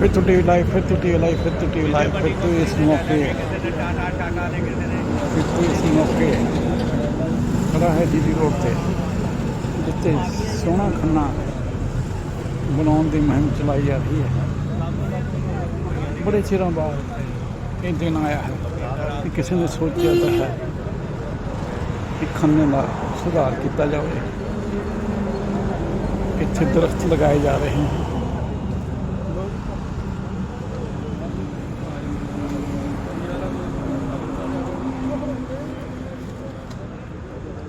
ਫਿਰ ਤੋਂ TV live ਫਿਰ ਤੋਂ ਟੀਵੀ ਲਾਈਵ ਫਿਰ ਤੋਂ ਟੀਵੀ ਲਾਈਵ ਫਿਰ ਤੋਂ ਇਸ ਮੌਕੇ। ਫਿਰ ਤੋਂ ਇਸ ਮੌਕੇ। ਖੜਾ ਹੈ ਜੀਡੀ ਰੋਡ ਤੇ। ਜਿੱਥੇ ਸੋਹਣਾ ਖੰਨਾ ਬਣਾਉਣ ਦੀ ਮੁਹਿੰਮ ਚਲਾਈ ਜਾ ਰਹੀ ਹੈ। ਬੜੇ ਚਿਰਾਂ ਬਾਅਦ ਇਹ ਦਿਨ ਆਇਆ ਹੈ ਕਿ ਕਿਸੇ ਨੇ ਸੋਚਿਆ ਤਾਂ ਹੈ ਕਿ ਖੰਨੇ ਦਾ ਸੁਧਾਰ ਕੀਤਾ ਜਾਵੇ। ਇੱਥੇ ਦਰਖਤ ਲਗਾਏ ਜਾ ਰਹੇ ਹਨ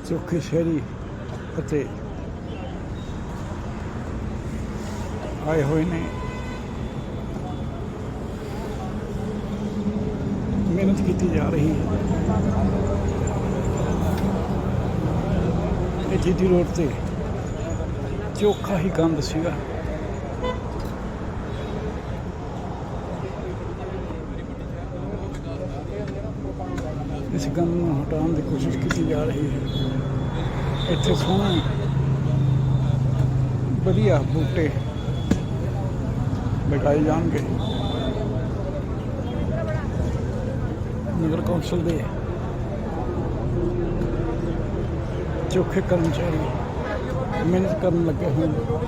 ਚੌਖੀ ਸ਼ਹਿਰੀ ਅਤੇ ਆਏ ਹੋਏ ਨੇ। ਮਿਹਨਤ ਕੀਤੀ ਜਾ ਰਹੀ ਹੈ। ਇਹ ਜੀਟੀ ਰੋਡ ਤੇ ਚੋਖਾ ਹੀ ਗੰਦ ਸੀਗਾ। ਇਸ ਗੰਦ ਨੂੰ ਹਟਾਉਣ ਦੀ ਕੋਸ਼ਿਸ਼ ਕੀਤੀ ਜਾ ਰਹੀ ਹੈ। ਇੱਥੇ ਸੋਹਣੇ, ਵਧੀਆ ਬੂਟੇ ਲਗਾਏ ਜਾਣਗੇ। ਨਗਰ ਕੌਂਸਲ ਦੇ ਚੋਖੇ ਕਰਮਚਾਰੀ ਮਿਹਨਤ ਕਰਨ ਲੱਗੇ ਹੋਏ ਨੇ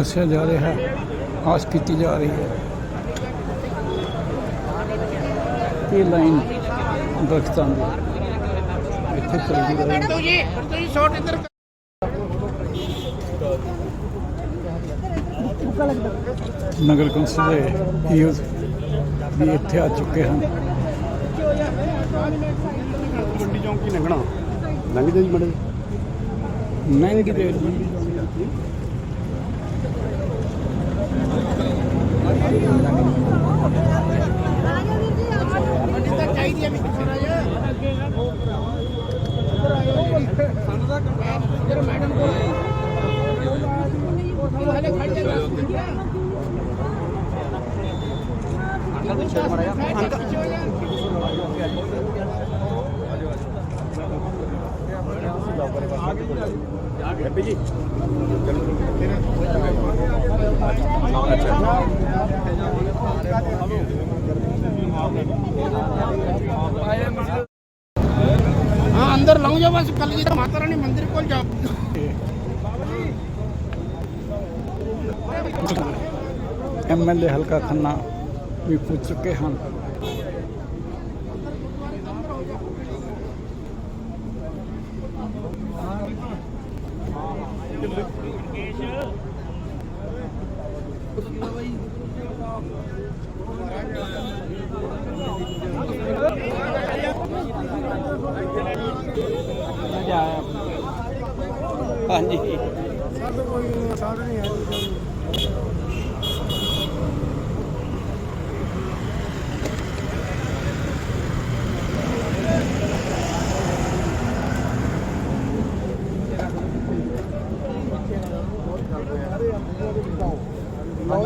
ਦੱਸਿਆ ਜਾ ਰਿਹਾ ਹੈ ਆਸ ਕੀਤੀ ਜਾ ਰਹੀ ਹੈ। ਇਹ ਲਾਈਨ ਦਰਖਤਾਂ ਦੀ ਇੱਥੇ ਚੱਲਦੀ ਰਹੇ ਤੁਸੀਂ ਨਗਰ ਕੌਂਸਲ ਦੇ ਯੂਜ਼ ਵੀ ਇੱਥੇ ਆ ਚੁੱਕੇ ਹਨ। ਮੰਡੀ ਚੌਂਕੀ ਲੰਘਣਾ। ਲੰਘਦੇ ਜੀ ਮੜੇ ਨਹੀਂ ਕਿਤੇ ਹੈਪੀ ਜੀ हाँ अंदर लंघ जाओ बस कल जी माता रानी मंदिर को जाओ ਐਮਐਲਏ ਹਲਕਾ ਖੰਨਾ ਵੀ ਪੁੱਜ ਚੁੱਕੇ ਹਨ ਹਾਂਜੀ ਆਓ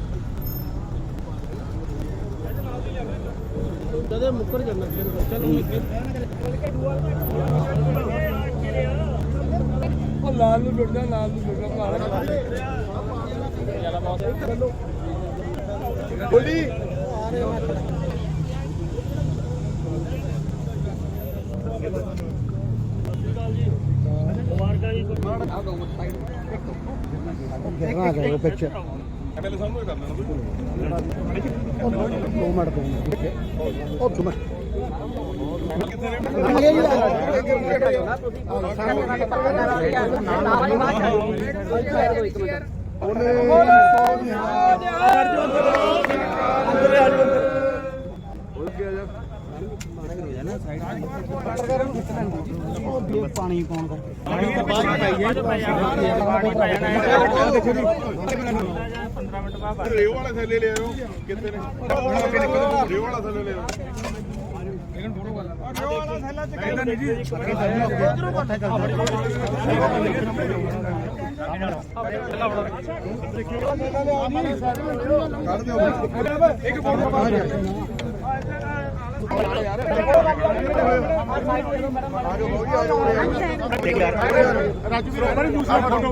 ਕਦੇ ਮੁੱਕਰ ਜਾਂਦਾ ਫਿਰ ਚਲੋ ਉਹ ਲਾਲ ਨੂੰ ਲੁੱਟਦਾ ਲਾਲ ਨੂੰ ਲੁੱਟਦਾ ਭਾਰ ਬੋਲੀ। ਮੁਬਾਰਕਾਂ ਜੀ। ਮਾੜਾ ਆ ਗੋ ਸਾਈਡ ਇੱਕ ਇੱਕ ਪਿਕਚਰ ਐਮਐਲਏ ਸਾਹਿਬ ਨੂੰ ਕਰ ਲੈਣਾ ਦੋ ਮਿੰਟ ਦੋ ਮਿੰਟ ਉਹ ਦੋ ਮਿੰਟ ਪਾਣੀ ਪਾਉਣ ਦਾ ਰੇਓ ਵਾਲਾ ਥੱਲੇ ਲੈ ਆਓ ਕਿੱਥੇ ਨੇ ਰੇਓ ਵਾਲਾ ਥੱਲੇ ਲੈ ਆਓ ਕੱਢ ਦਿਓ ਇੱਕ ਫੋਟੋ ਰਾਜੂ ਵੀਰ ਬੜੀ ਦੂਸਰਾ ਫੋਟੋ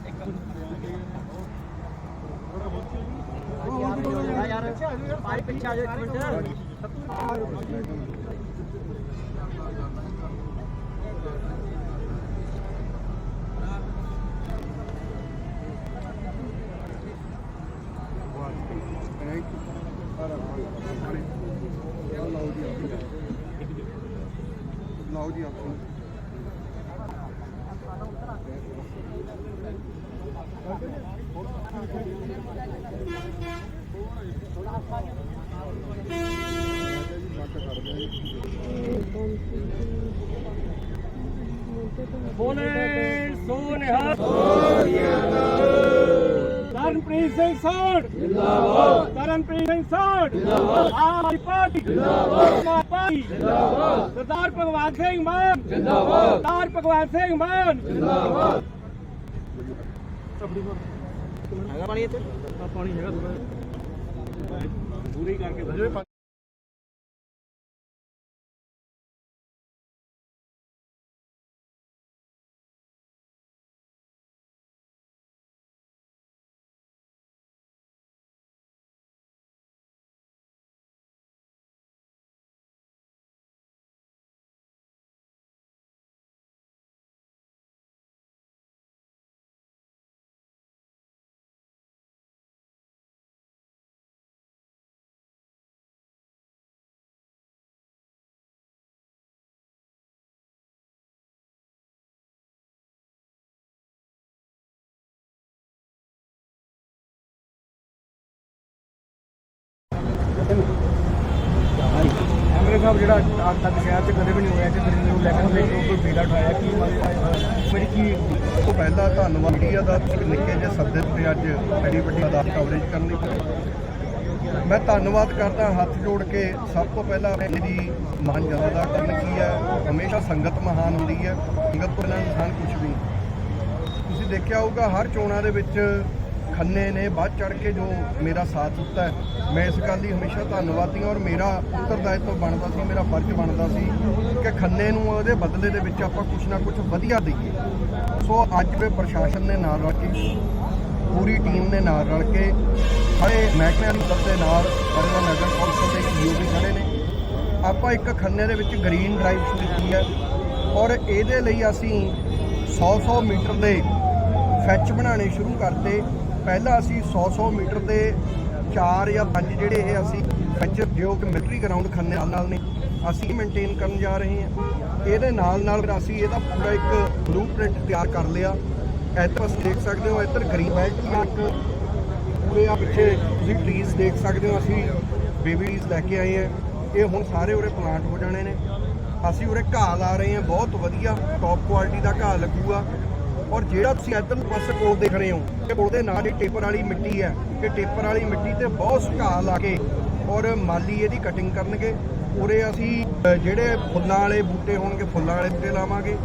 ਨਿਹਾਲ ਕਰਨਪ੍ਰੀਤ ਸਿੰਘ ਸੋਢ ਜਿੰਦਾਬਾਦ ਕਰਨਪ੍ਰੀਤ ਸਿੰਘ ਸੋਢ ਜਿੰਦਾਬਾਦ बोले सोनिहाल सिंह सोड धर्मप्रीत सिंह सोड आम आदमी पार्टी पार्टी। सरदार भगवान सिंह मान। सरदार भगवान सिंह मान। पानी है तो। पूरी तो। करके ਸਾਹਿਬ ਜਿਹੜਾ ਅੱਜ ਤੱਕ ਸ਼ਹਿਰ 'ਚ ਕਦੇ ਵੀ ਨਹੀਂ ਹੋਇਆ ਕਿ ਗਰੀਬ ਨੂੰ ਲੈ ਕੇ ਕੋਈ ਬੇੜਾ ਉਠਾਇਆ ਕੀ ਮੇਰੀ ਕੀ ਤੋਂ ਪਹਿਲਾਂ ਧੰਨਵਾਦ ਮੀਡੀਆ ਦਾ ਨਿੱਕੇ ਜਿਹੇ ਸੱਦੇ ਤੇ ਅੱਜ ਬੜੀ ਵੱਡੀ ਆਦਾਤ ਕਵਰੇਜ ਕਰਨ ਲਈ ਮੈਂ ਧੰਨਵਾਦ ਕਰਦਾ ਹੱਥ ਜੋੜ ਕੇ ਸਭ ਤੋਂ ਪਹਿਲਾਂ ਮੇਰੀ ਮਹਾਨ ਜਨਤਾ ਦਾ ਕਰਨ ਕੀ ਹੈ ਹਮੇਸ਼ਾ ਸੰਗਤ ਮਹਾਨ ਹੁੰਦੀ ਹੈ, ਸੰਗਤ ਤੋਂ ਬਿਨਾਂ ਇਨਸਾਨ ਕੁਝ ਵੀ ਨਹੀਂ। ਤੁਸੀਂ ਦੇਖਿਆ ਹੋਊਗਾ ਹਰ ਚੋਣਾਂ ਦੇ ਵਿੱਚ ਖੰਨੇ ਨੇ ਬਾਅਦ ਚੜ ਕੇ ਜੋ ਮੇਰਾ ਸਾਥ ਦਿੱਤਾ ਹੈ। ਮੈਂ ਇਸ ਗੱਲ ਦੀ ਹਮੇਸ਼ਾ ਧੰਨਵਾਦੀ ਹਾਂ ਔਰ ਮੇਰਾ ਉੱਤਰਦਾਇਤਵ ਬਣਦਾ ਸੀ, ਮੇਰਾ ਫਰਜ਼ ਬਣਦਾ ਸੀ ਕਿ ਖੰਨੇ ਨੂੰ ਉਹਦੇ ਬਦਲੇ ਦੇ ਵਿੱਚ ਆਪਾਂ ਕੁਝ ਨਾ ਕੁਝ ਵਧੀਆ ਦਈਏ। ਸੋ ਅੱਜ ਵੀ ਪ੍ਰਸ਼ਾਸਨ ਨੇ ਨਾਲ ਰਲ ਕੇ, ਪੂਰੀ ਟੀਮ ਨੇ ਨਾਲ ਰਲ ਕੇ ਸਾਰੇ ਮਹਿਕਮਿਆਂ ਦੀ ਤਰਫ ਦੇ ਨਾਲ ਪਰਿਵਾਰ ਨਗਰ ਕੌਂਸਲ ਦੇ ਈਓ ਵੀ ਖੜੇ ਨੇ। ਆਪਾਂ ਇੱਕ ਖੰਨੇ ਦੇ ਵਿੱਚ ਗ੍ਰੀਨ ਡਰਾਈਵ ਸ਼ੁਰੂ ਕੀਤੀ ਹੈ ਔਰ ਇਹਦੇ ਲਈ ਅਸੀਂ 100-100 ਮੀਟਰ ਦੇ ਫੈਚ ਬਣਾਉਣੇ ਸ਼ੁਰੂ ਕਰਤੇ। ਪਹਿਲਾਂ ਅਸੀਂ 100-100 ਮੀਟਰ ਦੇ 4 ਜਾਂ 5 ਜਿਹੜੇ ਇਹ ਅਸੀਂ ਫੈਚ ਜੋ ਕਿ ਮਿਲਟਰੀ ਗਰਾਊਂਡ ਖੰਨੇ ਨਾਲ ਨਾਲ ਨੇ, ਅਸੀਂ ਮੇਨਟੇਨ ਕਰਨ ਜਾ ਰਹੇ ਹਾਂ। ਇਹਦੇ ਨਾਲ ਨਾਲ ਅਸੀਂ ਇਹਦਾ ਪੂਰਾ ਇੱਕ ਬਲੂਪ੍ਰਿੰਟ ਤਿਆਰ ਕਰ ਲਿਆ। ਇੱਧਰ ਤੁਸੀਂ ਦੇਖ ਸਕਦੇ ਹੋ, ਇੱਧਰ ਗ੍ਰੀਨ ਬੈਲਟ ਦੀ ਪੂਰੇ ਆ ਪਿੱਛੇ ਤੁਸੀਂ ਟਰੀਜ਼ ਦੇਖ ਸਕਦੇ ਹੋ, ਅਸੀਂ ਬੇਬੀ ਟਰੀਜ਼ ਲੈ ਕੇ ਆਏ ਹਾਂ। ਇਹ ਹੁਣ ਸਾਰੇ ਉਰੇ ਪਲਾਂਟ ਹੋ ਜਾਣੇ ਨੇ। ਅਸੀਂ ਉਰੇ ਘਾਹ ਲਾ ਰਹੇ ਹਾਂ, ਬਹੁਤ ਵਧੀਆ ਟੌਪ ਕੁਆਲਿਟੀ ਦਾ ਘਾਹ ਲੱਗੂਗਾ। ਔਰ ਜਿਹੜਾ ਤੁਸੀਂ ਇੱਧਰ ਪਾਸੇ ਕੋਲ ਦੇਖ ਰਹੇ ਹੋ, ਇਹ ਉਹਦੇ ਨਾਲ ਹੀ ਟੇਪਰ ਵਾਲੀ ਮਿੱਟੀ ਹੈ ਕਿ ਟੇਪਰ ਵਾਲੀ ਮਿੱਟੀ ਤੇ ਬਹੁਤ ਸੁਕਾ ਲਾ ਕੇ ਔਰ ਮਾਲੀ ਇਹਦੀ ਕਟਿੰਗ ਕਰਨਗੇ, ਉਰੇ ਅਸੀਂ ਜਿਹੜੇ ਫੁੱਲਾਂ ਵਾਲੇ ਬੂਟੇ ਹੋਣਗੇ, ਫੁੱਲਾਂ ਵਾਲੇ ਬੂਟੇ ਲਾਵਾਂਗੇ।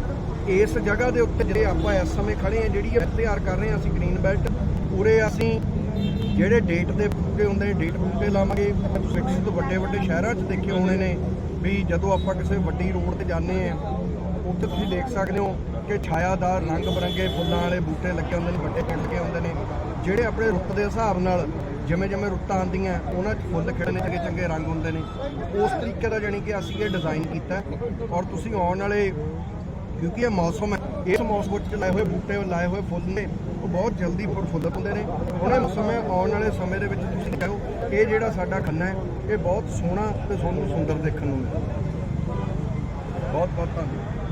ਇਸ ਜਗ੍ਹਾ ਦੇ ਉੱਤੇ ਜਿਹੜੇ ਆਪਾਂ ਇਸ ਸਮੇਂ ਖੜੇ ਆ ਜਿਹੜੀ ਤਿਆਰ ਕਰ ਰਹੇ ਹਾਂ ਅਸੀਂ ਗ੍ਰੀਨ ਬੈਲਟ ਉਰੇ ਅਸੀਂ ਜਿਹੜੇ ਡੇਟ ਦੇ ਬੂਟੇ ਹੁੰਦੇ ਨੇ ਡੇਟ ਬੂਟੇ ਲਾਵਾਂਗੇ। ਵਿਕਸਿਤ ਵੱਡੇ ਵੱਡੇ ਸ਼ਹਿਰਾਂ 'ਚ ਦੇਖੇ ਹੋਣੇ ਨੇ ਵੀ ਜਦੋਂ ਆਪਾਂ ਕਿਸੇ ਵੱਡੀ ਰੋਡ ਤੇ ਜਾਂਦੇ ਆ ਉੱਥੇ ਤੁਸੀਂ ਦੇਖ ਸਕਦੇ ਹੋ ਕਿ ਛਾਇਆਦਾਰ ਰੰਗ ਬਰੰਗੇ ਫੁੱਲਾਂ ਵਾਲੇ ਬੂਟੇ ਲੱਗੇ ਹੁੰਦੇ ਨੇ, ਵੱਡੇ ਪੇੜ ਲੱਗੇ ਹੁੰਦੇ ਨੇ, ਜਿਹੜੇ ਆਪਣੇ ਰੁੱਤ ਦੇ ਹਿਸਾਬ ਨਾਲ ਜਿਵੇਂ ਜਿਵੇਂ ਰੁੱਤਾਂ ਆਉਂਦੀਆਂ, ਉਹਨਾਂ 'ਚ ਫੁੱਲ ਖਿੜਨੇ ਚੰਗੇ ਚੰਗੇ ਰੰਗ ਹੁੰਦੇ ਨੇ। ਉਸ ਤਰੀਕੇ ਦਾ ਜਾਣੀ ਕਿ ਅਸੀਂ ਇਹ ਡਿਜ਼ਾਈਨ ਕੀਤਾ ਔਰ ਤੁਸੀਂ ਆਉਣ ਵਾਲੇ, ਕਿਉਂਕਿ ਇਹ ਮੌਸਮ ਹੈ, ਇਸ ਮੌਸਮ ਵਿੱਚ ਲਾਏ ਹੋਏ ਬੂਟੇ, ਲਾਏ ਹੋਏ ਫੁੱਲ ਨੇ, ਉਹ ਬਹੁਤ ਜਲਦੀ ਫੁੱਲ ਫੁੱਲ ਹੁੰਦੇ ਨੇ। ਉਹਨਾਂ ਇਹ ਮੌਸਮ ਹੈ ਆਉਣ ਵਾਲੇ ਸਮੇਂ ਦੇ ਵਿੱਚ ਤੁਸੀਂ ਦੇਖੋ, ਇਹ ਜਿਹੜਾ ਸਾਡਾ ਖੰਨਾ ਹੈ, ਇਹ ਬਹੁਤ ਸੋਹਣਾ ਤੇ ਤੁਹਾਨੂੰ ਸੁੰਦਰ ਦੇਖਣ ਨੂੰ ਮਿਲੇਗਾ ਬਹੁਤ ਬਹੁਤ ਧੰਨਵਾਦ।